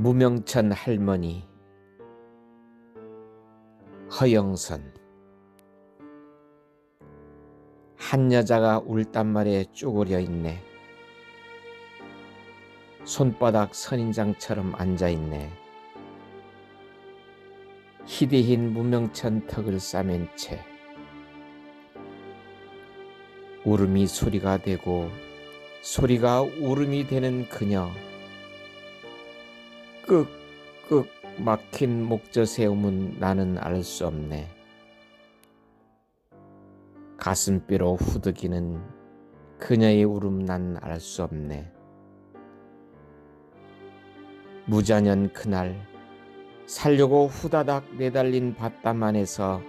무명천 할머니 허영선 한 여자가 울단말에 쪼그려 있네. 손바닥 선인장처럼 앉아 있네. 희대흰 무명천 턱을 싸맨 채 울음이 소리가 되고 소리가 울음이 되는 그녀 끄끄 막힌 목젖 세움은 나는 알 수 없네. 가슴뼈로 후드기는 그녀의 울음 난 알 수 없네. 무자년 그날 살려고 후다닥 내달린 밭담 안에서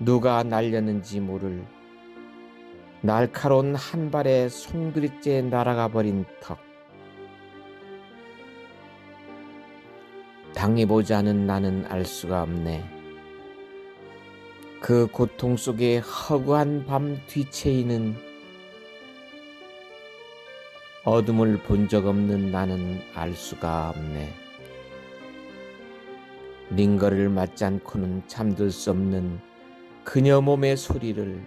누가 날렸는지 모를 날카로운 한 발에 송두리째 날아가 버린 턱. 당해보지 않은 나는 알 수가 없네. 그 고통 속에 허구한 밤 뒤채이는 어둠을 본 적 없는 나는 알 수가 없네. 링거를 맞지 않고는 잠들 수 없는 그녀 몸의 소리를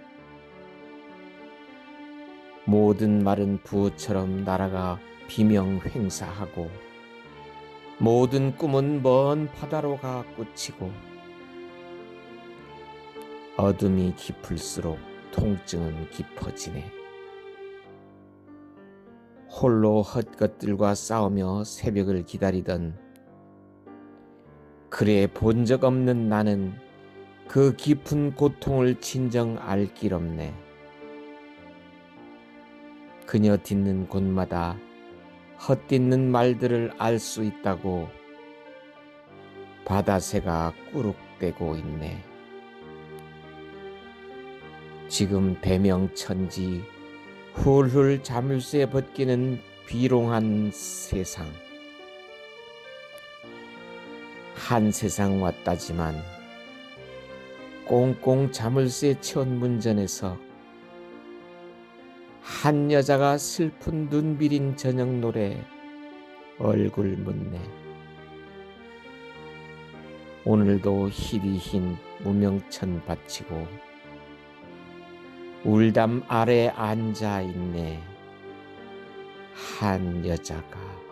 모든 말은 부처럼 날아가 비명 횡사하고 모든 꿈은 먼 바다로 가 꽂히고 어둠이 깊을수록 통증은 깊어지네. 홀로 헛것들과 싸우며 새벽을 기다리던 그래 본 적 없는 나는 그 깊은 고통을 진정 알 길 없네. 그녀 딛는 곳마다 헛딛는 말들을 알 수 있다고 바다새가 꾸룩대고 있네. 지금 대명천지 훌훌 자물쇠 벗기는 비롱한 세상. 한 세상 왔다지만 꽁꽁 자물쇠 채운 문전에서 한 여자가 슬픈 눈 비린 저녁 노래 얼굴 묻네. 오늘도 희리 흰 무명천 바치고 울담 아래 앉아 있네. 한 여자가.